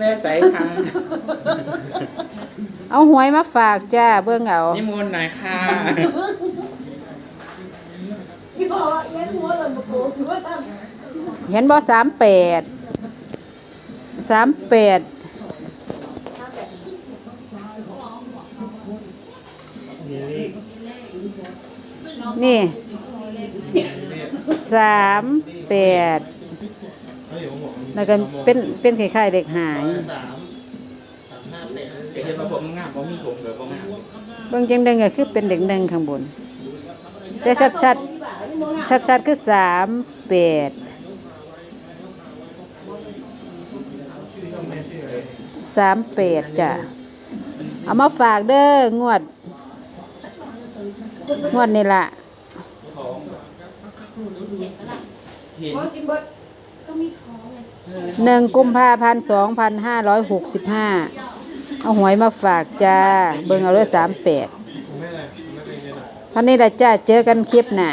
แม่ใสค่ะเอาหวยมาฝากจ้าเบิ่งเอานิมนต์หน่อยค่ะพี่บอกว่าแย่หัวหล่นมาโกงถือว่าซ้เห็นบ่สามแปดสามแปดนี่สามแปด แล้วก็เป็นเป็นคล้ายๆเด็กหายเห็นว่าผมงามผมมีผมเหลือผมงามเบิ่งจังเดิงก็คือเป็นเด็กหนึ่งข้างบน แต่ชัดชัดำพี่บ่าวนี่มองหน้าชัดชัดๆคือสามแปดสามแปดจ้ะเอามาฝากเด้องวด งวดนี่ละเห็นมอง กินเบิดก็มีท้องไงหนึ่งกุมภาพันธ์สองพันห้าร้อยหกสิบห้าเอาหวยมาฝากจ้า เบิ่งเอาเลยสามแปดเท่านี้ละจ้าเจอกันคลิปหน้า